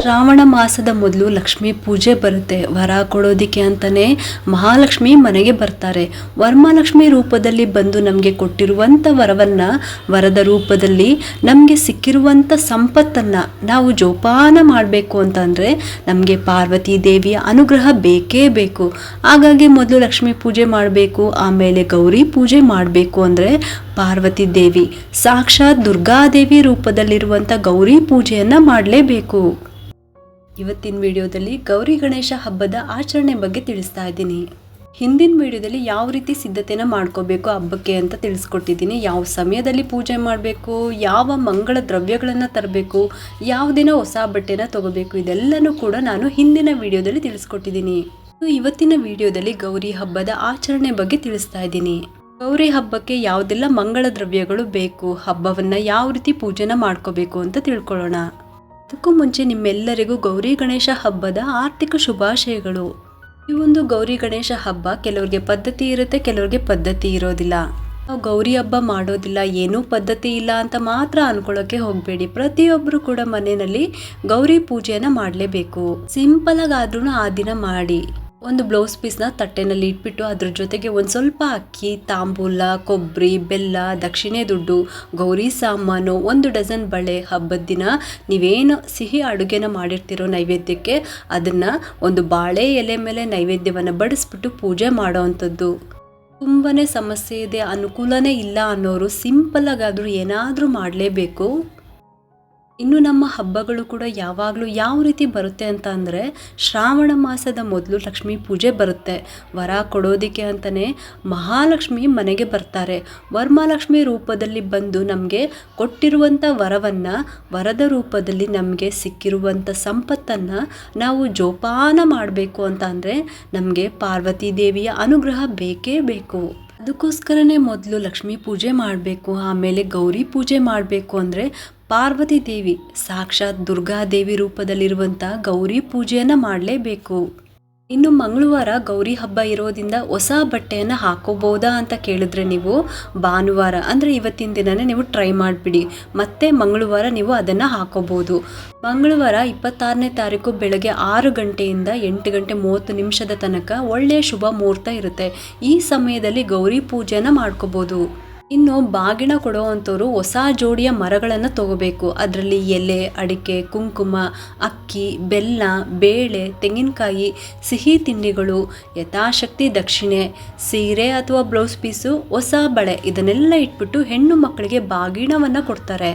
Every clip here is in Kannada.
ಶ್ರಾವಣ ಮಾಸದ ಮೊದಲು ಲಕ್ಷ್ಮಿ ಪೂಜೆ ಬರುತ್ತೆ. ವರ ಕೊಡೋದಿಕ್ಕೆ ಅಂತಲೇ ಮಹಾಲಕ್ಷ್ಮಿ ಮನೆಗೆ ಬರ್ತಾರೆ. ವರ್ಮಾಲಕ್ಷ್ಮಿ ರೂಪದಲ್ಲಿ ಬಂದು ನಮಗೆ ಕೊಟ್ಟಿರುವಂಥ ವರವನ್ನು ವರದ ರೂಪದಲ್ಲಿ ನಮಗೆ ಸಿಕ್ಕಿರುವಂಥ ಸಂಪತ್ತನ್ನು ನಾವು ಜೋಪಾನ ಮಾಡಬೇಕು ಅಂತಂದರೆ ನಮಗೆ ಪಾರ್ವತಿ ದೇವಿಯ ಅನುಗ್ರಹ ಬೇಕೇ ಬೇಕು. ಹಾಗಾಗಿ ಮೊದಲು ಲಕ್ಷ್ಮಿ ಪೂಜೆ ಮಾಡಬೇಕು, ಆಮೇಲೆ ಗೌರಿ ಪೂಜೆ ಮಾಡಬೇಕು ಅಂದರೆ ಪಾರ್ವತಿ ದೇವಿ. ಸಾಕ್ಷಾತ್ ದುರ್ಗಾದೇವಿ ರೂಪದಲ್ಲಿರುವಂಥ ಗೌರಿ ಪೂಜೆಯನ್ನು ಮಾಡಲೇಬೇಕು. ಇವತ್ತಿನ ವಿಡಿಯೋದಲ್ಲಿ ಗೌರಿ ಗಣೇಶ ಹಬ್ಬದ ಆಚರಣೆ ಬಗ್ಗೆ ತಿಳಿಸ್ತಾ ಇದ್ದೀನಿ. ಹಿಂದಿನ ವಿಡಿಯೋದಲ್ಲಿ ಯಾವ ರೀತಿ ಸಿದ್ಧತೆನ ಮಾಡ್ಕೋಬೇಕು ಹಬ್ಬಕ್ಕೆ ಅಂತ ತಿಳಿಸ್ಕೊಟ್ಟಿದ್ದೀನಿ. ಯಾವ ಸಮಯದಲ್ಲಿ ಪೂಜೆ ಮಾಡಬೇಕು, ಯಾವ ಮಂಗಳ ದ್ರವ್ಯಗಳನ್ನು ತರಬೇಕು, ಯಾವ ದಿನ ಹೊಸ ಬಟ್ಟೆನ ತಗೋಬೇಕು, ಇದೆಲ್ಲನೂ ಕೂಡ ನಾನು ಹಿಂದಿನ ವಿಡಿಯೋದಲ್ಲಿ ತಿಳಿಸ್ಕೊಟ್ಟಿದ್ದೀನಿ. ಇವತ್ತಿನ ವಿಡಿಯೋದಲ್ಲಿ ಗೌರಿ ಹಬ್ಬದ ಆಚರಣೆ ಬಗ್ಗೆ ತಿಳಿಸ್ತಾ ಇದ್ದೀನಿ. ಗೌರಿ ಹಬ್ಬಕ್ಕೆ ಯಾವುದೆಲ್ಲ ಮಂಗಳ ದ್ರವ್ಯಗಳು ಬೇಕು, ಹಬ್ಬವನ್ನು ಯಾವ ರೀತಿ ಪೂಜೆನ ಮಾಡ್ಕೋಬೇಕು ಅಂತ ತಿಳ್ಕೊಳ್ಳೋಣ. ಅದಕ್ಕೂ ಮುಂಚೆ ನಿಮ್ಮೆಲ್ಲರಿಗೂ ಗೌರಿ ಗಣೇಶ ಹಬ್ಬದ ಆರ್ಥಿಕ ಶುಭಾಶಯಗಳು. ಈ ಒಂದು ಗೌರಿ ಗಣೇಶ ಹಬ್ಬ ಕೆಲವ್ರಿಗೆ ಪದ್ಧತಿ ಇರುತ್ತೆ, ಕೆಲವ್ರಿಗೆ ಪದ್ಧತಿ ಇರೋದಿಲ್ಲ. ನಾವು ಗೌರಿ ಹಬ್ಬ ಮಾಡೋದಿಲ್ಲ, ಏನೂ ಪದ್ಧತಿ ಇಲ್ಲ ಅಂತ ಮಾತ್ರ ಅನ್ಕೊಳ್ಳೋಕೆ ಹೋಗಬೇಡಿ. ಪ್ರತಿಯೊಬ್ಬರು ಕೂಡ ಮನೆಯಲ್ಲಿ ಗೌರಿ ಪೂಜೆಯನ್ನು ಮಾಡಲೇಬೇಕು. ಸಿಂಪಲ್ ಆದ್ರೂ ಆ ದಿನ ಮಾಡಿ. ಒಂದು ಬ್ಲೌಸ್ ಪೀಸ್ನ ತಟ್ಟೆನಲ್ಲಿ ಇಟ್ಬಿಟ್ಟು ಅದ್ರ ಜೊತೆಗೆ ಒಂದು ಸ್ವಲ್ಪ ಅಕ್ಕಿ, ತಾಂಬೂಲ ಕೊಬ್ಬರಿ ಬೆಲ್ಲ, ದಕ್ಷಿಣೆ ದುಡ್ಡು, ಗೌರಿ ಸಾಮಾನು, ಒಂದು ಡಜನ್ ಬಳೆ ಹಬ್ಬದ ದಿನ ನೀವೇನು ಸಿಹಿ ಅಡುಗೆನ ಮಾಡಿರ್ತಿರೋ ನೈವೇದ್ಯಕ್ಕೆ ಅದನ್ನು ಒಂದು ಬಾಳೆ ಎಲೆ ಮೇಲೆ ನೈವೇದ್ಯವನ್ನು ಬಡಿಸ್ಬಿಟ್ಟು ಪೂಜೆ ಮಾಡೋ ಅಂಥದ್ದು ತುಂಬಾ ಸಮಸ್ಯೆ ಇದೆ, ಅನುಕೂಲನೇ ಇಲ್ಲ ಅನ್ನೋರು ಸಿಂಪಲ್ಲಾಗಾದರೂ ಏನಾದರೂ ಮಾಡಲೇಬೇಕು. ಇನ್ನು ನಮ್ಮ ಹಬ್ಬಗಳು ಕೂಡ ಯಾವಾಗಲೂ ಯಾವ ರೀತಿ ಬರುತ್ತೆ ಅಂತ ಅಂದರೆ ಶ್ರಾವಣ ಮಾಸದ ಮೊದಲು ಲಕ್ಷ್ಮೀ ಪೂಜೆ ಬರುತ್ತೆ. ವರ ಕೊಡೋದಕ್ಕೆ ಅಂತಲೇ ಮಹಾಲಕ್ಷ್ಮಿ ಮನೆಗೆ ಬರ್ತಾರೆ. ವರ್ಮಾಲಕ್ಷ್ಮಿ ರೂಪದಲ್ಲಿ ಬಂದು ನಮಗೆ ಕೊಟ್ಟಿರುವಂಥ ವರವನ್ನು, ವರದ ರೂಪದಲ್ಲಿ ನಮಗೆ ಸಿಕ್ಕಿರುವಂಥ ಸಂಪತ್ತನ್ನು ನಾವು ಜೋಪಾನ ಮಾಡಬೇಕು ಅಂತ ಅಂದರೆ ನಮಗೆ ಪಾರ್ವತಿ ದೇವಿಯ ಅನುಗ್ರಹ ಬೇಕೇ ಬೇಕು. ಅದಕ್ಕೋಸ್ಕರನೇ ಮೊದಲು ಲಕ್ಷ್ಮೀ ಪೂಜೆ ಮಾಡಬೇಕು, ಆಮೇಲೆ ಗೌರಿ ಪೂಜೆ ಮಾಡಬೇಕು ಅಂದರೆ ಪಾರ್ವತಿ ದೇವಿ, ಸಾಕ್ಷಾತ್ ದುರ್ಗಾದೇವಿ ರೂಪದಲ್ಲಿರುವಂಥ ಗೌರಿ ಪೂಜೆಯನ್ನು ಮಾಡಲೇಬೇಕು. ಇನ್ನು ಮಂಗಳವಾರ ಗೌರಿ ಹಬ್ಬ ಇರೋದ್ರಿಂದ ಹೊಸ ಬಟ್ಟೆಯನ್ನು ಹಾಕೋಬೋದಾ ಅಂತ ಕೇಳಿದ್ರೆ ನೀವು ಭಾನುವಾರ, ಅಂದರೆ ಇವತ್ತಿನ ದಿನನೇ ನೀವು ಟ್ರೈ ಮಾಡಿಬಿಡಿ. ಮತ್ತೆ ಮಂಗಳವಾರ ನೀವು ಅದನ್ನು ಹಾಕೋಬೋದು ಮಂಗಳವಾರ ಇಪ್ಪತ್ತಾರನೇ ತಾರೀಕು ಬೆಳಗ್ಗೆ ಆರು ಗಂಟೆಯಿಂದ ಎಂಟು ಗಂಟೆ ಮೂವತ್ತು ನಿಮಿಷದ ತನಕ ಒಳ್ಳೆಯ ಶುಭ ಮುಹೂರ್ತ ಇರುತ್ತೆ. ಈ ಸಮಯದಲ್ಲಿ ಗೌರಿ ಪೂಜೆನ ಮಾಡ್ಕೋಬೋದು ಇನ್ನು ಬಾಗಿಣ ಕೊಡುವಂಥವ್ರು ಹೊಸ ಜೋಡಿಯ ಮರಗಳನ್ನು ತಗೋಬೇಕು. ಅದರಲ್ಲಿ ಎಲೆ, ಅಡಿಕೆ, ಕುಂಕುಮ, ಅಕ್ಕಿ, ಬೆಲ್ಲ, ಬೇಳೆ, ತೆಂಗಿನಕಾಯಿ, ಸಿಹಿ ತಿಂಡಿಗಳು, ಯಥಾಶಕ್ತಿ ದಕ್ಷಿಣೆ, ಸೀರೆ ಅಥವಾ ಬ್ಲೌಸ್ ಪೀಸು, ಹೊಸ ಬಳೆ ಇದನ್ನೆಲ್ಲ ಇಟ್ಬಿಟ್ಟು ಹೆಣ್ಣು ಮಕ್ಕಳಿಗೆ ಬಾಗಿಣವನ್ನು ಕೊಡ್ತಾರೆ.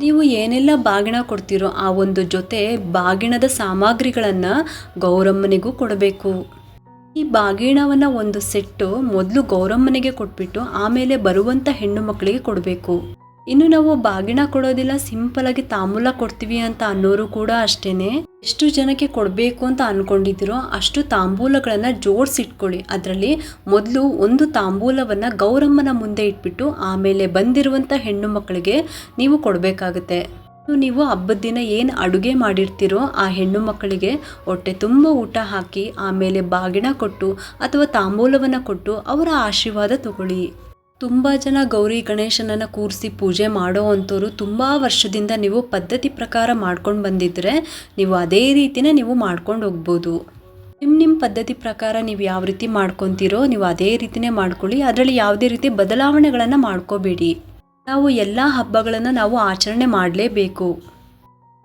ನೀವು ಏನೆಲ್ಲ ಬಾಗಿಣ ಕೊಡ್ತೀರೋ ಆ ಒಂದು ಜೊತೆ ಬಾಗಿಣದ ಸಾಮಗ್ರಿಗಳನ್ನು ಗೌರಮ್ಮನಿಗೂ ಕೊಡಬೇಕು. ಈ ಬಾಗಿಣವನ್ನು ಒಂದು ಸೆಟ್ಟು ಮೊದಲು ಗೌರಮ್ಮನಿಗೆ ಕೊಟ್ಬಿಟ್ಟು ಆಮೇಲೆ ಬರುವಂಥ ಹೆಣ್ಣು ಮಕ್ಕಳಿಗೆ ಕೊಡಬೇಕು. ಇನ್ನು ನಾವು ಬಾಗಿಣ ಕೊಡೋದಿಲ್ಲ ಸಿಂಪಲ್ ಆಗಿ ತಾಂಬೂಲ ಕೊಡ್ತೀವಿ ಅಂತ ಅನ್ನೋರು ಕೂಡ ಅಷ್ಟೇನೆ. ಎಷ್ಟು ಜನಕ್ಕೆ ಕೊಡಬೇಕು ಅಂತ ಅನ್ಕೊಂಡಿದ್ದೀರೋ ಅಷ್ಟು ತಾಂಬೂಲಗಳನ್ನ ಜೋಡಿಸಿಟ್ಕೊಳ್ಳಿ. ಅದರಲ್ಲಿ ಮೊದಲು ಒಂದು ತಾಂಬೂಲವನ್ನ ಗೌರಮ್ಮನ ಮುಂದೆ ಇಟ್ಬಿಟ್ಟು ಆಮೇಲೆ ಬಂದಿರುವಂಥ ಹೆಣ್ಣು ಮಕ್ಕಳಿಗೆ ನೀವು ಕೊಡಬೇಕಾಗುತ್ತೆ. ನೀವು ಹಬ್ಬದ ದಿನ ಏನು ಅಡುಗೆ ಮಾಡಿರ್ತೀರೋ ಆ ಹೆಣ್ಣು ಮಕ್ಕಳಿಗೆ ಹೊಟ್ಟೆ ತುಂಬ ಊಟ ಹಾಕಿ, ಆಮೇಲೆ ಬಾಗಿಣ ಕೊಟ್ಟು ಅಥವಾ ತಾಂಬೂಲವನ್ನು ಕೊಟ್ಟು ಅವರ ಆಶೀರ್ವಾದ ತಗೊಳ್ಳಿ. ತುಂಬ ಜನ ಗೌರಿ ಗಣೇಶನನ್ನು ಕೂರಿಸಿ ಪೂಜೆ ಮಾಡೋ ಅಂಥವ್ರು ತುಂಬ ವರ್ಷದಿಂದ ನೀವು ಪದ್ಧತಿ ಪ್ರಕಾರ ಮಾಡ್ಕೊಂಡು ಬಂದಿದ್ದರೆ ನೀವು ಅದೇ ರೀತಿನೇ ನೀವು ಮಾಡ್ಕೊಂಡು ಹೋಗ್ಬೋದು. ನಿಮ್ಮ ನಿಮ್ಮ ಪದ್ಧತಿ ಪ್ರಕಾರ ನೀವು ಯಾವ ರೀತಿ ಮಾಡ್ಕೊತೀರೋ ನೀವು ಅದೇ ರೀತಿನೇ ಮಾಡ್ಕೊಳ್ಳಿ. ಅದರಲ್ಲಿ ಯಾವುದೇ ರೀತಿ ಬದಲಾವಣೆಗಳನ್ನು ಮಾಡ್ಕೋಬೇಡಿ. ನಾವು ಎಲ್ಲ ಹಬ್ಬಗಳನ್ನು ನಾವು ಆಚರಣೆ ಮಾಡಲೇಬೇಕು.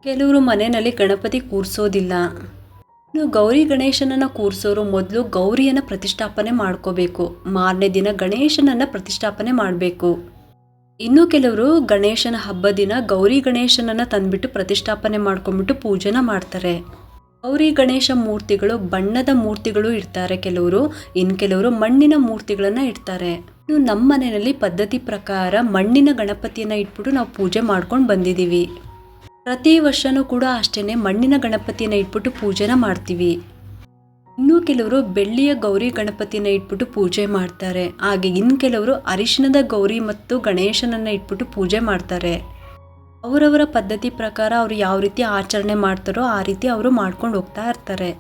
ಕೆಲವರು ಮನೆಯಲ್ಲಿ ಗಣಪತಿ ಕೂರಿಸೋದಿಲ್ಲ. ಇನ್ನು ಗೌರಿ ಗಣೇಶನನ್ನು ಕೂರಿಸೋರು ಮೊದಲು ಗೌರಿಯನ್ನು ಪ್ರತಿಷ್ಠಾಪನೆ ಮಾಡ್ಕೋಬೇಕು. ಮಾರನೇ ದಿನ ಗಣೇಶನನ್ನು ಪ್ರತಿಷ್ಠಾಪನೆ ಮಾಡಬೇಕು. ಇನ್ನು ಕೆಲವರು ಗಣೇಶನ ಹಬ್ಬ ದಿನ ಗೌರಿ ಗಣೇಶನನ್ನು ತಂದುಬಿಟ್ಟು ಪ್ರತಿಷ್ಠಾಪನೆ ಮಾಡ್ಕೊಂಡ್ಬಿಟ್ಟು ಪೂಜೆನ ಮಾಡ್ತಾರೆ. ಗೌರಿ ಗಣೇಶ ಮೂರ್ತಿಗಳು ಬಣ್ಣದ ಮೂರ್ತಿಗಳು ಇರ್ತಾರೆ ಕೆಲವರು. ಇನ್ನು ಕೆಲವರು ಮಣ್ಣಿನ ಮೂರ್ತಿಗಳನ್ನು ಇಡ್ತಾರೆ. ಇನ್ನು ನಮ್ಮ ಮನೆಯಲ್ಲಿ ಪದ್ಧತಿ ಪ್ರಕಾರ ಮಣ್ಣಿನ ಗಣಪತಿಯನ್ನು ಇಟ್ಬಿಟ್ಟು ನಾವು ಪೂಜೆ ಮಾಡ್ಕೊಂಡು ಬಂದಿದ್ದೀವಿ ಪ್ರತಿ ವರ್ಷನೂ ಕೂಡ ಅಷ್ಟೇ ಮಣ್ಣಿನ ಗಣಪತಿಯನ್ನು ಇಟ್ಬಿಟ್ಟು ಪೂಜೆನ ಮಾಡ್ತೀವಿ. ಇನ್ನೂ ಕೆಲವರು ಬೆಳ್ಳಿಯ ಗೌರಿ ಗಣಪತಿನ ಇಟ್ಬಿಟ್ಟು ಪೂಜೆ ಮಾಡ್ತಾರೆ. ಹಾಗೆ ಇನ್ನು ಕೆಲವರು ಅರಿಶಿಣದ ಗೌರಿ ಮತ್ತು ಗಣೇಶನನ್ನು ಇಟ್ಬಿಟ್ಟು ಪೂಜೆ ಮಾಡ್ತಾರೆ. ಅವರವರ ಪದ್ಧತಿ ಪ್ರಕಾರ ಅವರು ಯಾವ ರೀತಿ ಆಚರಣೆ ಮಾಡ್ತಾರೋ ಆ ರೀತಿ ಅವರು ಮಾಡ್ಕೊಂಡು ಹೋಗ್ತಾ ಇರ್ತಾರೆ.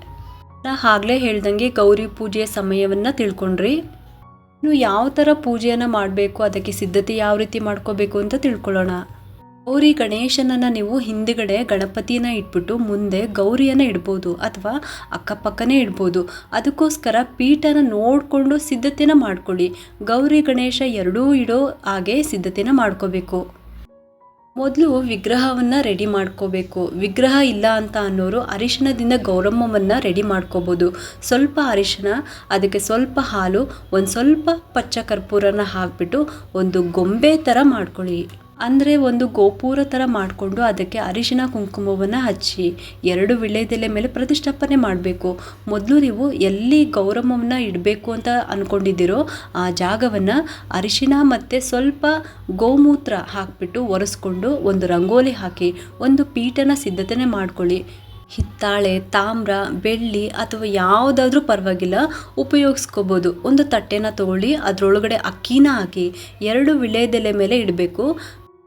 ನಾ ಆಗಲೇ ಹೇಳ್ದಂಗೆ ಗೌರಿ ಪೂಜೆಯ ಸಮಯವನ್ನು ತಿಳ್ಕೊಂಡ್ರಿ. ಇನ್ನು ಯಾವ ಥರ ಪೂಜೆಯನ್ನು ಮಾಡಬೇಕು, ಅದಕ್ಕೆ ಸಿದ್ಧತೆ ಯಾವ ರೀತಿ ಮಾಡ್ಕೋಬೇಕು ಅಂತ ತಿಳ್ಕೊಳ್ಳೋಣ. ಗೌರಿ ಗಣೇಶನನ್ನು ನೀವು ಹಿಂದುಗಡೆ ಗಣಪತಿನ ಇಟ್ಬಿಟ್ಟು ಮುಂದೆ ಗೌರಿಯನ್ನು ಇಡ್ಬೋದು ಅಥವಾ ಅಕ್ಕಪಕ್ಕನೇ ಇಡ್ಬೋದು. ಅದಕ್ಕೋಸ್ಕರ ಪೀಠನ ನೋಡಿಕೊಂಡು ಸಿದ್ಧತೆನ ಮಾಡ್ಕೊಳ್ಳಿ. ಗೌರಿ ಗಣೇಶ ಎರಡೂ ಇಡೋ ಹಾಗೆ ಸಿದ್ಧತೆನ ಮಾಡ್ಕೋಬೇಕು. ಮೊದಲು ವಿಗ್ರಹವನ್ನು ರೆಡಿ ಮಾಡ್ಕೋಬೇಕು. ವಿಗ್ರಹ ಇಲ್ಲ ಅಂತ ಅನ್ನೋರು ಅರಿಶಿಣದಿಂದ ಗೌರಮ್ಮವನ್ನು ರೆಡಿ ಮಾಡ್ಕೋಬೋದು. ಸ್ವಲ್ಪ ಅರಿಶಿಣ ಅದಕ್ಕೆ ಸ್ವಲ್ಪ ಹಾಲು, ಒಂದು ಸ್ವಲ್ಪ ಪಚ್ಚ ಕರ್ಪೂರನ ಹಾಕ್ಬಿಟ್ಟು ಒಂದು ಗೊಂಬೆ ಥರ ಮಾಡ್ಕೊಳ್ಳಿ. ಅಂದರೆ ಒಂದು ಗೋಪುರ ಥರ ಮಾಡಿಕೊಂಡು ಅದಕ್ಕೆ ಅರಿಶಿನ ಕುಂಕುಮವನ್ನು ಹಚ್ಚಿ ಎರಡು ವಿಳ್ಯದೆಲೆ ಮೇಲೆ ಪ್ರತಿಷ್ಠಾಪನೆ ಮಾಡಬೇಕು. ಮೊದಲು ನೀವು ಎಲ್ಲಿ ಗೌರವವನ್ನು ಇಡಬೇಕು ಅಂತ ಅಂದ್ಕೊಂಡಿದ್ದೀರೋ ಆ ಜಾಗವನ್ನು ಅರಿಶಿನ ಮತ್ತು ಸ್ವಲ್ಪ ಗೋಮೂತ್ರ ಹಾಕಿಬಿಟ್ಟು ಒರೆಸ್ಕೊಂಡು ಒಂದು ರಂಗೋಲಿ ಹಾಕಿ, ಒಂದು ಪೀಠನ ಸಿದ್ಧತೆ ಮಾಡ್ಕೊಳ್ಳಿ. ಹಿತ್ತಾಳೆ, ತಾಮ್ರ, ಬೆಳ್ಳಿ ಅಥವಾ ಯಾವುದಾದ್ರೂ ಪರವಾಗಿಲ್ಲ, ಉಪಯೋಗಿಸ್ಕೋಬೋದು. ಒಂದು ತಟ್ಟೆನ ತಗೊಳ್ಳಿ ಅದರೊಳಗಡೆ ಅಕ್ಕಿನ ಹಾಕಿ ಎರಡು ವಿಳೆದೆಲೆ ಮೇಲೆ ಇಡಬೇಕು.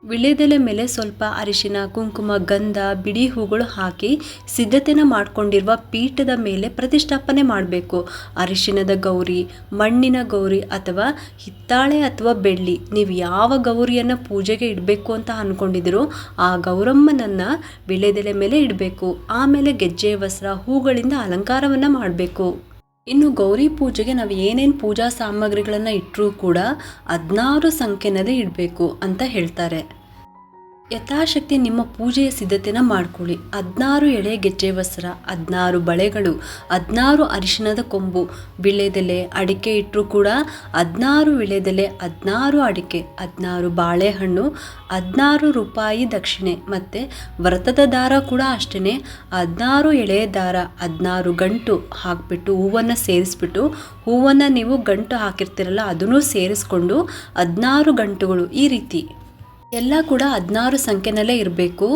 ವಿಳ್ಯದೆಲೆ ಮೇಲೆ ಸ್ವಲ್ಪ ಅರಿಶಿನ, ಕುಂಕುಮ, ಗಂಧ ಬಿಡಿ ಹೂಗಳು ಹಾಕಿ ಸಿದ್ಧತೆನ ಮಾಡ್ಕೊಂಡಿರುವ ಪೀಠದ ಮೇಲೆ ಪ್ರತಿಷ್ಠಾಪನೆ ಮಾಡಬೇಕು. ಅರಿಶಿನದ ಗೌರಿ, ಮಣ್ಣಿನ ಗೌರಿ ಅಥವಾ ಹಿತ್ತಾಳೆ ಅಥವಾ ಬೆಳ್ಳಿ, ನೀವು ಯಾವ ಗೌರಿಯನ್ನು ಪೂಜೆಗೆ ಇಡಬೇಕು ಅಂತ ಅಂದ್ಕೊಂಡಿದ್ದೀರೋ ಆ ಗೌರಮ್ಮನನ್ನು ವಿಳ್ಯದೆಲೆ ಮೇಲೆ ಇಡಬೇಕು. ಆಮೇಲೆ ಗೆಜ್ಜೆ, ವಸ್ತ್ರ, ಹೂಗಳಿಂದ ಅಲಂಕಾರವನ್ನು ಮಾಡಬೇಕು. ಇನ್ನು ಗೌರಿ ಪೂಜೆಗೆ ನಾವು ಏನೇನು ಪೂಜಾ ಸಾಮಗ್ರಿಗಳನ್ನು ಇಟ್ಟರೂ ಕೂಡ ಹದಿನಾರು ಸಂಖ್ಯೆನಲ್ಲಿ ಇಡಬೇಕು ಅಂತ ಹೇಳ್ತಾರೆ. ಯಥಾಶಕ್ತಿ ನಿಮ್ಮ ಪೂಜೆಯ ಸಿದ್ಧತೆನ ಮಾಡ್ಕೊಳ್ಳಿ. ಹದಿನಾರು ಎಳೆ ಗೆಜ್ಜೆ ವಸ್ತ್ರ, ಹದಿನಾರು ಬಳೆಗಳು, ಹದಿನಾರು ಅರಿಶಿಣದ ಕೊಂಬು ವಿಳೆದೆಲೆ ಅಡಿಕೆ ಇಟ್ಟರೂ ಕೂಡ ಹದಿನಾರು ವಿಳೆದೆಲೆ ಹದಿನಾರು ಅಡಿಕೆ, ಹದಿನಾರು ಬಾಳೆಹಣ್ಣು, ಹದಿನಾರು ರೂಪಾಯಿ ದಕ್ಷಿಣೆ ಮತ್ತು ವ್ರತದ ದಾರ ಕೂಡ ಅಷ್ಟೇ ಹದಿನಾರು ಎಳೆ ದಾರ, ಹದಿನಾರು ಗಂಟು ಹಾಕಿಬಿಟ್ಟು ಹೂವನ್ನು ಸೇರಿಸ್ಬಿಟ್ಟು, ಹೂವನ್ನು ನೀವು ಗಂಟು ಹಾಕಿರ್ತೀರಲ್ಲ ಅದನ್ನು ಸೇರಿಸ್ಕೊಂಡು ಹದಿನಾರು ಗಂಟುಗಳು ಈ ರೀತಿ ಎಲ್ಲ ಕೂಡ ಹದಿನಾರು ಸಂಖ್ಯೆನಲ್ಲೇ ಇರಬೇಕು.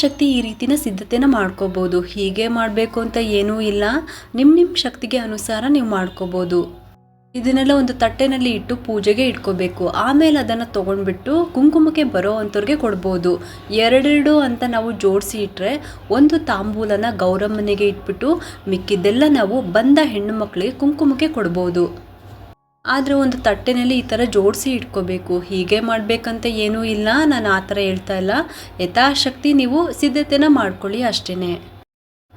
ಶಕ್ತಿ ಈ ರೀತಿನ ಸಿದ್ಧತೆನ ಮಾಡ್ಕೋಬೋದು. ಹೀಗೆ ಮಾಡಬೇಕು ಅಂತ ಏನೂ ಇಲ್ಲ. ನಿಮ್ಮ ನಿಮ್ಮ ಶಕ್ತಿಗೆ ಅನುಸಾರ ನೀವು ಮಾಡ್ಕೋಬೋದು. ಇದನ್ನೆಲ್ಲ ಒಂದು ತಟ್ಟೆನಲ್ಲಿ ಇಟ್ಟು ಪೂಜೆಗೆ ಇಟ್ಕೋಬೇಕು. ಆಮೇಲೆ ಅದನ್ನು ತೊಗೊಂಡ್ಬಿಟ್ಟು ಕುಂಕುಮಕ್ಕೆ ಬರೋ ಅಂಥವ್ರಿಗೆ ಕೊಡ್ಬೋದು. ಎರಡೆರಡು ಅಂತ ನಾವು ಜೋಡಿಸಿ ಇಟ್ಟರೆ ಒಂದು ತಾಂಬೂಲನ ಗೌರಮ್ಮನಿಗೆ ಇಟ್ಬಿಟ್ಟು ಮಿಕ್ಕಿದ್ದೆಲ್ಲ ನಾವು ಬಂದ ಹೆಣ್ಣು ಮಕ್ಕಳಿಗೆ ಕುಂಕುಮಕ್ಕೆ ಕೊಡ್ಬೋದು. ಆದರೆ ಒಂದು ತಟ್ಟೆನಲ್ಲಿ ಈ ಥರ ಜೋಡಿಸಿ ಇಟ್ಕೋಬೇಕು. ಹೀಗೆ ಮಾಡಬೇಕಂತ ಏನೂ ಇಲ್ಲ. ನಾನು ಆ ಥರ ಹೇಳ್ತಾ ಇಲ್ಲ. ಯಥಾಶಕ್ತಿ ನೀವು ಸಿದ್ಧತೆನ ಮಾಡ್ಕೊಳ್ಳಿ ಅಷ್ಟೇ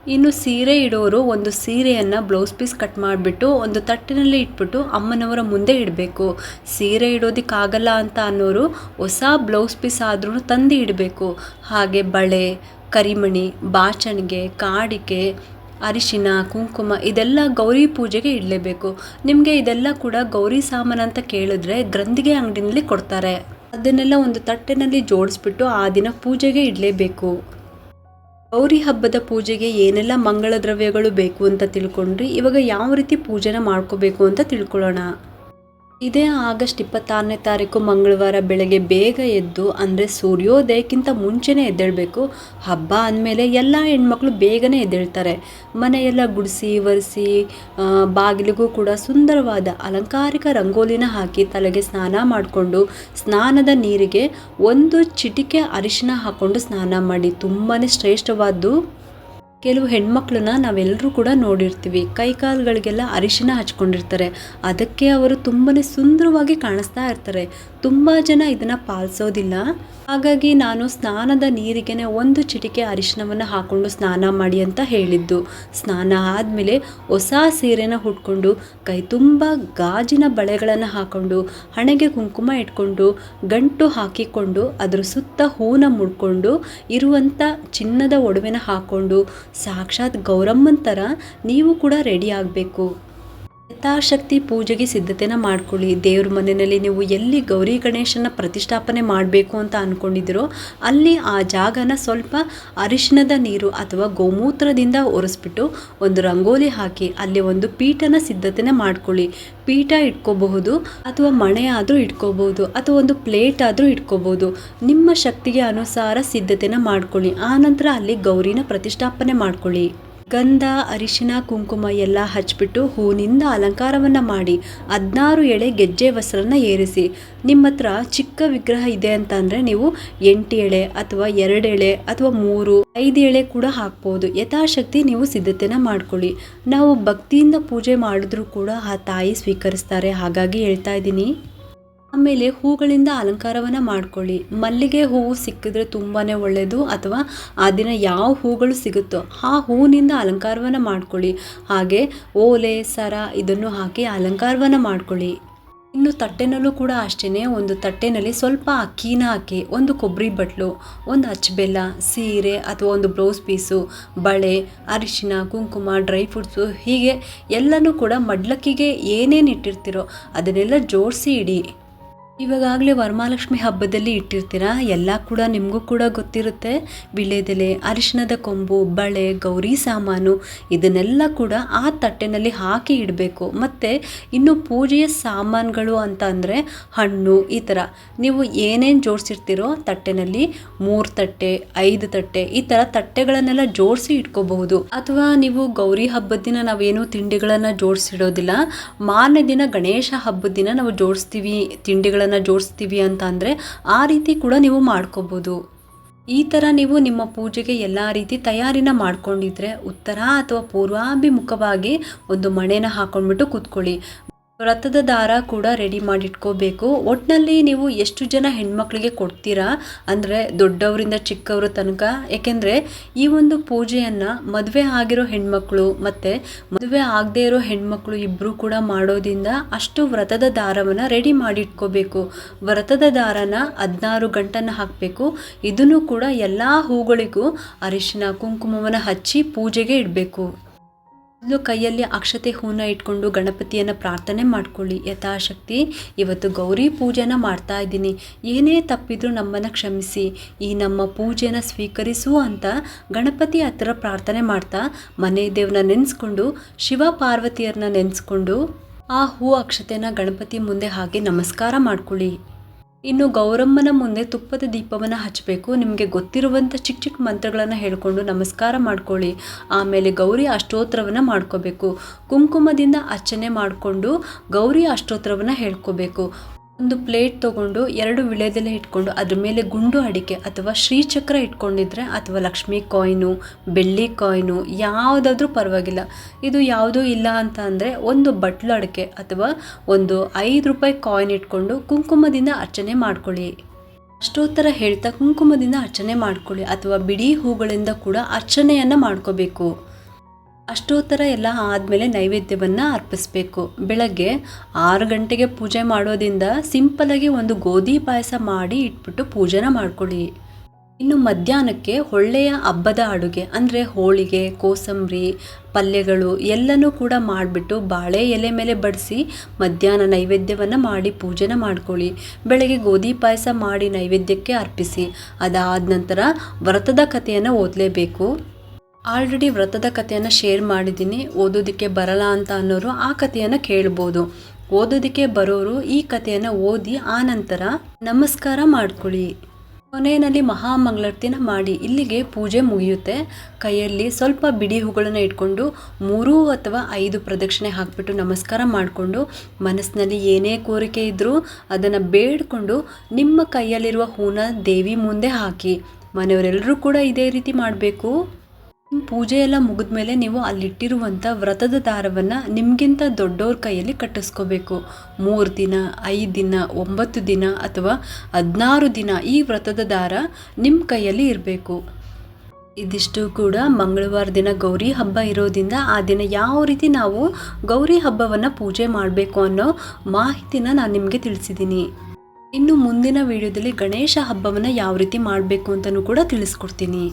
ಇನ್ನು ಸೀರೆ ಇಡೋರು ಒಂದು ಸೀರೆಯನ್ನು ಬ್ಲೌಸ್ ಪೀಸ್ ಕಟ್ ಮಾಡಿಬಿಟ್ಟು ಒಂದು ತಟ್ಟಿನಲ್ಲಿ ಇಟ್ಬಿಟ್ಟು ಅಮ್ಮನವರ ಮುಂದೆ ಇಡಬೇಕು. ಸೀರೆ ಇಡೋದಕ್ಕಾಗಲ್ಲ ಅಂತ ಅನ್ನೋರು ಹೊಸ ಬ್ಲೌಸ್ ಪೀಸ್ ಆದ್ರೂ ತಂದು ಇಡಬೇಕು. ಹಾಗೆ ಬಳೆ, ಕರಿಮಣಿ, ಬಾಚಣಿಗೆ ಕಾಡಿಕೆ ಅರಿಶಿನ, ಕುಂಕುಮ ಇದೆಲ್ಲ ಗೌರಿ ಪೂಜೆಗೆ ಇಡಲೇಬೇಕು. ನಿಮಗೆ ಇದೆಲ್ಲ ಕೂಡ ಗೌರಿ ಸಾಮಾನು ಅಂತ ಕೇಳಿದ್ರೆ ಗ್ರಂಥಿಗೆ ಅಂಗಡಿನಲ್ಲಿ ಕೊಡ್ತಾರೆ. ಅದನ್ನೆಲ್ಲ ಒಂದು ತಟ್ಟೆನಲ್ಲಿ ಜೋಡಿಸ್ಬಿಟ್ಟು ಆ ದಿನ ಪೂಜೆಗೆ ಇಡಲೇಬೇಕು. ಗೌರಿ ಹಬ್ಬದ ಪೂಜೆಗೆ ಏನೆಲ್ಲ ಮಂಗಳ ದ್ರವ್ಯಗಳು ಬೇಕು ಅಂತ ತಿಳ್ಕೊಂಡ್ರಿ. ಇವಾಗ ಯಾವ ರೀತಿ ಪೂಜೆನ ಮಾಡ್ಕೋಬೇಕು ಅಂತ ತಿಳ್ಕೊಳ್ಳೋಣ. ಇದೇ ಆಗಸ್ಟ್ ಇಪ್ಪತ್ತಾರನೇ ತಾರೀಕು ಮಂಗಳವಾರ ಬೆಳಗ್ಗೆ ಬೇಗ ಎದ್ದು, ಅಂದರೆ ಸೂರ್ಯೋದಯಕ್ಕಿಂತ ಮುಂಚೆನೇ ಎದ್ದೇಳಬೇಕು. ಹಬ್ಬ ಅಂದಮೇಲೆ ಎಲ್ಲ ಹೆಣ್ಮಕ್ಳು ಬೇಗನೆ ಎದ್ದೇಳ್ತಾರೆ. ಮನೆಯೆಲ್ಲ ಗುಡಿಸಿ, ಒರೆಸಿ ಬಾಗಿಲಿಗೂ ಕೂಡ ಸುಂದರವಾದ ಅಲಂಕಾರಿಕ ರಂಗೋಲಿನ ಹಾಕಿ ತಲೆಗೆ ಸ್ನಾನ ಮಾಡಿಕೊಂಡು, ಸ್ನಾನದ ನೀರಿಗೆ ಒಂದು ಚಿಟಿಕೆ ಅರಿಶಿನ ಹಾಕ್ಕೊಂಡು ಸ್ನಾನ ಮಾಡಿ. ತುಂಬಾ ಶ್ರೇಷ್ಠವಾದ್ದು ಕೆಲವು ಹೆಣ್ಮಕ್ಳನ್ನ ನಾವೆಲ್ಲರೂ ಕೂಡ ನೋಡಿರ್ತೀವಿ. ಕೈಕಾಲುಗಳಿಗೆಲ್ಲ ಅರಿಶಿನ ಹಚ್ಕೊಂಡಿರ್ತಾರೆ. ಅದಕ್ಕೆ ಅವರು ತುಂಬಾ ಸುಂದರವಾಗಿ ಕಾಣಿಸ್ತಾ ಇರ್ತಾರೆ. ತುಂಬ ಜನ ಇದನ್ನು ಪಾಲಿಸೋದಿಲ್ಲ. ಹಾಗಾಗಿ ನಾನು ಸ್ನಾನದ ನೀರಿಗೆನೆ ಒಂದು ಚಿಟಿಕೆ ಅರಿಶಿನವನ್ನು ಹಾಕ್ಕೊಂಡು ಸ್ನಾನ ಮಾಡಿ ಅಂತ ಹೇಳಿದ್ದು. ಸ್ನಾನ ಆದಮೇಲೆ ಹೊಸ ಸೀರೆನ ಉಟ್ಕೊಂಡು, ಕೈ ತುಂಬ ಗಾಜಿನ ಬಳೆಗಳನ್ನು ಹಾಕ್ಕೊಂಡು ಹಣೆಗೆ ಕುಂಕುಮ ಇಟ್ಕೊಂಡು, ಗಂಟು ಹಾಕಿಕೊಂಡು, ಅದರ ಸುತ್ತ ಹೂನ ಮುಡ್ಕೊಂಡು ಇರುವಂಥ ಚಿನ್ನದ ಒಡವೆನ ಹಾಕ್ಕೊಂಡು ಸಾಕ್ಷಾತ್ ಗೌರಮ್ಮನ ಥರ ನೀವು ಕೂಡ ರೆಡಿ ಆಗಬೇಕು. ಯಥಾಶಕ್ತಿ ಪೂಜೆಗೆ ಸಿದ್ಧತೆನ ಮಾಡ್ಕೊಳ್ಳಿ. ದೇವ್ರ ಮನೆಯಲ್ಲಿ ನೀವು ಎಲ್ಲಿ ಗೌರಿ ಗಣೇಶನ ಪ್ರತಿಷ್ಠಾಪನೆ ಮಾಡಬೇಕು ಅಂತ ಅಂದ್ಕೊಂಡಿದ್ದೀರೋ ಅಲ್ಲಿ ಆ ಜಾಗನ ಸ್ವಲ್ಪ ಅರಿಶಿಣದ ನೀರು ಅಥವಾ ಗೋಮೂತ್ರದಿಂದ ಒರೆಸ್ಬಿಟ್ಟು ಒಂದು ರಂಗೋಲಿ ಹಾಕಿ, ಅಲ್ಲಿ ಒಂದು ಪೀಠನ ಸಿದ್ಧತೆನ ಮಾಡ್ಕೊಳ್ಳಿ. ಪೀಠ ಇಟ್ಕೋಬಹುದು ಅಥವಾ ಮಣೆ ಆದರೂ ಇಟ್ಕೋಬಹುದು ಅಥವಾ ಒಂದು ಪ್ಲೇಟ್ ಆದರೂ ಇಟ್ಕೋಬಹುದು. ನಿಮ್ಮ ಶಕ್ತಿಗೆ ಅನುಸಾರ ಸಿದ್ಧತೆನ ಮಾಡ್ಕೊಳ್ಳಿ. ಆನಂತರ ಅಲ್ಲಿ ಗೌರಿನ ಪ್ರತಿಷ್ಠಾಪನೆ ಮಾಡ್ಕೊಳ್ಳಿ. ಗಂಧ, ಅರಿಶಿನ, ಕುಂಕುಮ ಎಲ್ಲ ಹಚ್ಚಿಬಿಟ್ಟು ಹೂವಿನಿಂದ ಅಲಂಕಾರವನ್ನು ಮಾಡಿ ಹದಿನಾರು ಎಳೆ ಗೆಜ್ಜೆ ವಸ್ತ್ರನ ಏರಿಸಿ. ನಿಮ್ಮ ಹತ್ರ ಚಿಕ್ಕ ವಿಗ್ರಹ ಇದೆ ಅಂತ ನೀವು ಎಂಟು ಎಳೆ ಅಥವಾ ಎರಡು ಎಳೆ ಅಥವಾ ಮೂರು, ಐದು ಎಳೆ ಕೂಡ ಹಾಕ್ಬೋದು. ಯಥಾಶಕ್ತಿ ನೀವು ಸಿದ್ಧತೆನ ಮಾಡ್ಕೊಳ್ಳಿ. ನಾವು ಭಕ್ತಿಯಿಂದ ಪೂಜೆ ಮಾಡಿದ್ರೂ ಕೂಡ ಆ ತಾಯಿ ಸ್ವೀಕರಿಸ್ತಾರೆ. ಹಾಗಾಗಿ ಹೇಳ್ತಾ ಇದ್ದೀನಿ. ಆಮೇಲೆ ಹೂಗಳಿಂದ ಅಲಂಕಾರವನ್ನು ಮಾಡ್ಕೊಳ್ಳಿ. ಮಲ್ಲಿಗೆ ಹೂವು ಸಿಕ್ಕಿದ್ರೆ ತುಂಬಾ ಒಳ್ಳೆಯದು ಅಥವಾ ಆ ದಿನ ಯಾವ ಹೂಗಳು ಸಿಗುತ್ತೋ ಆ ಹೂವಿನಿಂದ ಅಲಂಕಾರವನ್ನು ಮಾಡ್ಕೊಳ್ಳಿ. ಹಾಗೆ ಓಲೆ, ಸರ ಇದನ್ನು ಹಾಕಿ ಅಲಂಕಾರವನ್ನು ಮಾಡ್ಕೊಳ್ಳಿ. ಇನ್ನು ತಟ್ಟೆನಲ್ಲೂ ಕೂಡ ಅಷ್ಟೇ ಒಂದು ತಟ್ಟೆನಲ್ಲಿ ಸ್ವಲ್ಪ ಅಕ್ಕಿನ ಹಾಕಿ, ಒಂದು ಕೊಬ್ಬರಿ ಬಟ್ಲು, ಒಂದು ಅಚ್ಚಬೆಲ್ಲ ಸೀರೆ ಅಥವಾ ಒಂದು ಬ್ಲೌಸ್ ಪೀಸು, ಬಳೆ, ಅರಿಶಿನ, ಕುಂಕುಮ, ಡ್ರೈ ಫ್ರೂಟ್ಸು, ಹೀಗೆ ಎಲ್ಲನೂ ಕೂಡ ಮಡ್ಲಕ್ಕಿಗೆ ಏನೇನು ಇಟ್ಟಿರ್ತೀರೋ ಅದನ್ನೆಲ್ಲ ಜೋಡಿಸಿ ಇಡಿ. ಇವಾಗಲೇ ವರಮಹಾಲಕ್ಷ್ಮಿ ಹಬ್ಬದಲ್ಲಿ ಇಟ್ಟಿರ್ತೀರ? ಎಲ್ಲ ಕೂಡ ನಿಮಗೂ ಕೂಡ ಗೊತ್ತಿರುತ್ತೆ. ವಿಳೆದೆಲೆ ಅರಿಶಿಣದ ಕೊಂಬು, ಬಳೆ, ಗೌರಿ ಸಾಮಾನು ಇದನ್ನೆಲ್ಲ ಕೂಡ ಆ ತಟ್ಟೆನಲ್ಲಿ ಹಾಕಿ ಇಡಬೇಕು. ಮತ್ತು ಇನ್ನು ಪೂಜೆಯ ಸಾಮಾನುಗಳು ಅಂತ ಅಂದರೆ ಹಣ್ಣು ಈ ಥರ ನೀವು ಏನೇನು ಜೋಡಿಸಿರ್ತೀರೋ ತಟ್ಟೆನಲ್ಲಿ ಮೂರು ತಟ್ಟೆ, ಐದು ತಟ್ಟೆ ಈ ಥರ ತಟ್ಟೆಗಳನ್ನೆಲ್ಲ ಜೋಡಿಸಿ ಇಟ್ಕೋಬಹುದು. ಅಥವಾ ನೀವು ಗೌರಿ ಹಬ್ಬದ ದಿನ ನಾವೇನು ತಿಂಡಿಗಳನ್ನು ಜೋಡಿಸಿಡೋದಿಲ್ಲ. ಮಾರನೇ ದಿನ ಗಣೇಶ ಹಬ್ಬದ ದಿನ ನಾವು ಜೋಡಿಸ್ತೀವಿ ತಿಂಡಿಗಳನ್ನು ಜೋಡಿಸ್ತೀವಿ ಅಂತ ಅಂದರೆ ಆ ರೀತಿ ಕೂಡ ನೀವು ಮಾಡ್ಕೋಬೋದು. ಈ ಥರ ನೀವು ನಿಮ್ಮ ಪೂಜೆಗೆ ಎಲ್ಲ ರೀತಿ ತಯಾರಿನ ಮಾಡ್ಕೊಂಡಿದ್ರೆ ಉತ್ತರ ಅಥವಾ ಪೂರ್ವಾಭಿಮುಖವಾಗಿ ಒಂದು ಮಣೆನ ಹಾಕೊಂಡ್ಬಿಟ್ಟು ಕೂತ್ಕೊಳ್ಳಿ. ವ್ರತದ ದಾರ ಕೂಡ ರೆಡಿ ಮಾಡಿಟ್ಕೋಬೇಕು. ಒಟ್ಟಿನಲ್ಲಿ ನೀವು ಎಷ್ಟು ಜನ ಹೆಣ್ಮಕ್ಳಿಗೆ ಕೊಡ್ತೀರಾ ಅಂದರೆ ದೊಡ್ಡವರಿಂದ ಚಿಕ್ಕವರ ತನಕ? ಏಕೆಂದರೆ ಈ ಒಂದು ಪೂಜೆಯನ್ನು ಮದುವೆ ಆಗಿರೋ ಹೆಣ್ಮಕ್ಳು ಮತ್ತು ಮದುವೆ ಆಗದೇ ಇರೋ ಹೆಣ್ಮಕ್ಳು ಇಬ್ಬರು ಕೂಡ ಮಾಡೋದ್ರಿಂದ ಅಷ್ಟು ವ್ರತದ ದಾರವನ್ನು ರೆಡಿ ಮಾಡಿಟ್ಕೋಬೇಕು. ವ್ರತದ ದಾರನ ಹದಿನಾರು ಗಂಟನ್ನು ಹಾಕಬೇಕು. ಇದನ್ನು ಕೂಡ ಎಲ್ಲ ಹೂಗಳಿಗೂ ಅರಿಶಿನ, ಕುಂಕುಮವನ್ನು ಹಚ್ಚಿ ಪೂಜೆಗೆ ಇಡಬೇಕು. ಮೊದಲು ಕೈಯಲ್ಲಿ ಅಕ್ಷತೆ ಹೂನ ಇಟ್ಕೊಂಡು ಗಣಪತಿಯನ್ನು ಪ್ರಾರ್ಥನೆ ಮಾಡ್ಕೊಳ್ಳಿ. ಯಥಾಶಕ್ತಿ. ಇವತ್ತು ಗೌರಿ ಪೂಜೆನ ಮಾಡ್ತಾ ಇದ್ದೀನಿ. ಏನೇ ತಪ್ಪಿದ್ರೂ ನಮ್ಮನ್ನು ಕ್ಷಮಿಸಿ. ಈ ನಮ್ಮ ಪೂಜೆನ ಸ್ವೀಕರಿಸು ಅಂತ ಗಣಪತಿ ಹತ್ರ ಪ್ರಾರ್ಥನೆ ಮಾಡ್ತಾ ಮನೆ ದೇವ್ರನ್ನ ನೆನೆಸ್ಕೊಂಡು, ಶಿವ ಪಾರ್ವತಿಯರನ್ನ ನೆನೆಸ್ಕೊಂಡು ಆ ಹೂ ಅಕ್ಷತೆನ ಗಣಪತಿ ಮುಂದೆ ಹಾಕಿ ನಮಸ್ಕಾರ ಮಾಡ್ಕೊಳ್ಳಿ. ಇನ್ನು ಗೌರಮ್ಮನ ಮುಂದೆ ತುಪ್ಪದ ದೀಪವನ್ನು ಹಚ್ಚಬೇಕು ನಿಮಗೆ ಗೊತ್ತಿರುವಂಥ ಚಿಕ್ಕ ಚಿಕ್ಕ ಮಂತ್ರಗಳನ್ನು ಹೇಳಿಕೊಂಡು ನಮಸ್ಕಾರ ಮಾಡ್ಕೊಳ್ಳಿ. ಆಮೇಲೆ ಗೌರಿ ಅಷ್ಟೋತ್ರವನ್ನು ಮಾಡ್ಕೋಬೇಕು. ಕುಂಕುಮದಿಂದ ಅರ್ಚನೆ ಮಾಡಿಕೊಂಡು ಗೌರಿ ಅಷ್ಟೋತ್ರವನ್ನು ಹೇಳ್ಕೋಬೇಕು. ಒಂದು ಪ್ಲೇಟ್ ತಗೊಂಡು ಎರಡು ವಿಳೆದೆಲೆ ಇಟ್ಕೊಂಡು ಅದ್ರ ಮೇಲೆ ಗುಂಡು ಅಡಿಕೆ ಅಥವಾ ಶ್ರೀಚಕ್ರ ಇಟ್ಕೊಂಡಿದ್ರೆ ಅಥವಾ ಲಕ್ಷ್ಮಿ ಕಾಯಿನು, ಬೆಳ್ಳಿ ಕಾಯಿನು ಯಾವುದಾದ್ರೂ ಪರವಾಗಿಲ್ಲ. ಇದು ಯಾವುದೂ ಇಲ್ಲ ಅಂತ ಅಂದರೆ ಒಂದು ಬಟ್ಲು ಅಡಿಕೆ ಅಥವಾ ಒಂದು ಐದು ರೂಪಾಯಿ ಕಾಯಿನ್ ಇಟ್ಕೊಂಡು ಕುಂಕುಮದಿಂದ ಅರ್ಚನೆ ಮಾಡ್ಕೊಳ್ಳಿ. ಅಷ್ಟೋತ್ತರ ಹೇಳ್ತಾ ಕುಂಕುಮದಿಂದ ಅರ್ಚನೆ ಮಾಡ್ಕೊಳ್ಳಿ ಅಥವಾ ಬಿಡಿ ಹೂಗಳಿಂದ ಕೂಡ ಅರ್ಚನೆಯನ್ನು ಮಾಡ್ಕೋಬೇಕು. ಅಷ್ಟೋತ್ತರ ಎಲ್ಲ ಆದಮೇಲೆ ನೈವೇದ್ಯವನ್ನು ಅರ್ಪಿಸಬೇಕು. ಬೆಳಗ್ಗೆ ಆರು ಗಂಟೆಗೆ ಪೂಜೆ ಮಾಡೋದ್ರಿಂದ ಸಿಂಪಲಾಗಿ ಒಂದು ಗೋಧಿ ಪಾಯಸ ಮಾಡಿ ಇಟ್ಬಿಟ್ಟು ಪೂಜೆನ ಮಾಡ್ಕೊಳ್ಳಿ. ಇನ್ನು ಮಧ್ಯಾಹ್ನಕ್ಕೆ ಒಳ್ಳೆಯ ಹಬ್ಬದ ಅಡುಗೆ, ಅಂದರೆ ಹೋಳಿಗೆ, ಕೋಸಂಬರಿ, ಪಲ್ಯಗಳು ಎಲ್ಲನೂ ಕೂಡ ಮಾಡಿಬಿಟ್ಟು ಬಾಳೆ ಎಲೆ ಮೇಲೆ ಬಡಿಸಿ ಮಧ್ಯಾಹ್ನ ನೈವೇದ್ಯವನ್ನು ಮಾಡಿ ಪೂಜೆನ ಮಾಡ್ಕೊಳ್ಳಿ. ಬೆಳಗ್ಗೆ ಗೋಧಿ ಪಾಯಸ ಮಾಡಿ ನೈವೇದ್ಯಕ್ಕೆ ಅರ್ಪಿಸಿ. ಅದಾದ ನಂತರ ವ್ರತದ ಕಥೆಯನ್ನು ಓದಲೇಬೇಕು. ಆಲ್ರೆಡಿ ವ್ರತದ ಕಥೆಯನ್ನು ಶೇರ್ ಮಾಡಿದ್ದೀನಿ ಓದೋದಕ್ಕೆ ಬರಲ್ಲ ಅಂತ ಅನ್ನೋರು ಆ ಕಥೆಯನ್ನು ಕೇಳ್ಬೋದು. ಓದೋದಕ್ಕೆ ಬರೋರು ಈ ಕಥೆಯನ್ನು ಓದಿ ಆ ನಂತರ ನಮಸ್ಕಾರ ಮಾಡ್ಕೊಳ್ಳಿ. ಕೊನೆಯಲ್ಲಿ ಮಹಾಮಂಗಳಾರತಿನ ಮಾಡಿ, ಇಲ್ಲಿಗೆ ಪೂಜೆ ಮುಗಿಯುತ್ತೆ. ಕೈಯಲ್ಲಿ ಸ್ವಲ್ಪ ಬಿಡಿ ಹೂಗಳನ್ನು ಇಟ್ಕೊಂಡು ಮೂರು ಅಥವಾ ಐದು ಪ್ರದಕ್ಷಿಣೆ ಹಾಕಿಬಿಟ್ಟು ನಮಸ್ಕಾರ ಮಾಡಿಕೊಂಡು, ಮನಸ್ಸಿನಲ್ಲಿ ಏನೇ ಕೋರಿಕೆ ಇದ್ದರೂ ಅದನ್ನು ಬೇಡಿಕೊಂಡು ನಿಮ್ಮ ಕೈಯಲ್ಲಿರುವ ಹೂನ ದೇವಿ ಮುಂದೆ ಹಾಕಿ. ಮನೆಯವರೆಲ್ಲರೂ ಕೂಡ ಇದೇ ರೀತಿ ಮಾಡಬೇಕು. ಪೂಜೆ ಎಲ್ಲ ಮುಗಿದ ಮೇಲೆ ನೀವು ಅಲ್ಲಿಟ್ಟಿರುವಂಥ ವ್ರತದ ದಾರವನ್ನು ನಿಮಗಿಂತ ದೊಡ್ಡವ್ರ ಕೈಯಲ್ಲಿ ಕಟ್ಟಿಸ್ಕೋಬೇಕು. ಮೂರು ದಿನ, ಐದು ದಿನ, ಒಂಬತ್ತು ದಿನ ಅಥವಾ ಹದಿನಾರು ದಿನ ಈ ವ್ರತದ ದಾರ ನಿಮ್ಮ ಕೈಯಲ್ಲಿ ಇರಬೇಕು. ಇದಿಷ್ಟು ಕೂಡ ಮಂಗಳವಾರ ದಿನ ಗೌರಿ ಹಬ್ಬ ಇರೋದ್ರಿಂದ ಆ ದಿನ ಯಾವ ರೀತಿ ನಾವು ಗೌರಿ ಹಬ್ಬವನ್ನು ಪೂಜೆ ಮಾಡಬೇಕು ಅನ್ನೋ ಮಾಹಿತಿನ ನಾನು ನಿಮಗೆ ತಿಳಿಸಿದ್ದೀನಿ ಇನ್ನು ಮುಂದಿನ ವಿಡಿಯೋದಲ್ಲಿ ಗಣೇಶ ಹಬ್ಬವನ್ನು ಯಾವ ರೀತಿ ಮಾಡಬೇಕು ಅಂತಲೂ ಕೂಡ ತಿಳಿಸ್ಕೊಡ್ತೀನಿ.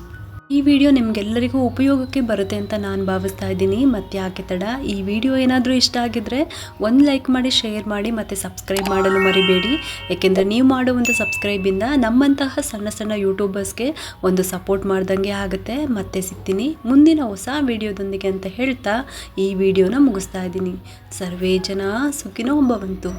ಈ ವಿಡಿಯೋ ನಿಮಗೆಲ್ಲರಿಗೂ ಉಪಯೋಗಕ್ಕೆ ಬರುತ್ತೆ ಅಂತ ನಾನು ಭಾವಿಸ್ತಾ ಇದ್ದೀನಿ. ಮತ್ತೆ ಯಾಕೆ ತಡ, ಈ ವಿಡಿಯೋ ಏನಾದರೂ ಇಷ್ಟ ಆಗಿದ್ದರೆ ಒಂದು ಲೈಕ್ ಮಾಡಿ, ಶೇರ್ ಮಾಡಿ ಮತ್ತು ಸಬ್ಸ್ಕ್ರೈಬ್ ಮಾಡಲು ಮರಿಬೇಡಿ. ಏಕೆಂದರೆ ನೀವು ಮಾಡುವಂಥ ಸಬ್ಸ್ಕ್ರೈಬಿಂದ ನಮ್ಮಂತಹ ಸಣ್ಣ ಸಣ್ಣ ಯೂಟ್ಯೂಬರ್ಸ್ಗೆ ಒಂದು ಸಪೋರ್ಟ್ ಮಾಡ್ದಂಗೆ ಆಗುತ್ತೆ. ಮತ್ತೆ ಸಿಗ್ತೀನಿ ಮುಂದಿನ ಹೊಸ ವಿಡಿಯೋದೊಂದಿಗೆ ಅಂತ ಹೇಳ್ತಾ ಈ ವಿಡಿಯೋನ ಮುಗಿಸ್ತಾ ಇದ್ದೀನಿ. ಸರ್ವೇ ಜನ ಸುಖಿನೋ ಭವಂತು.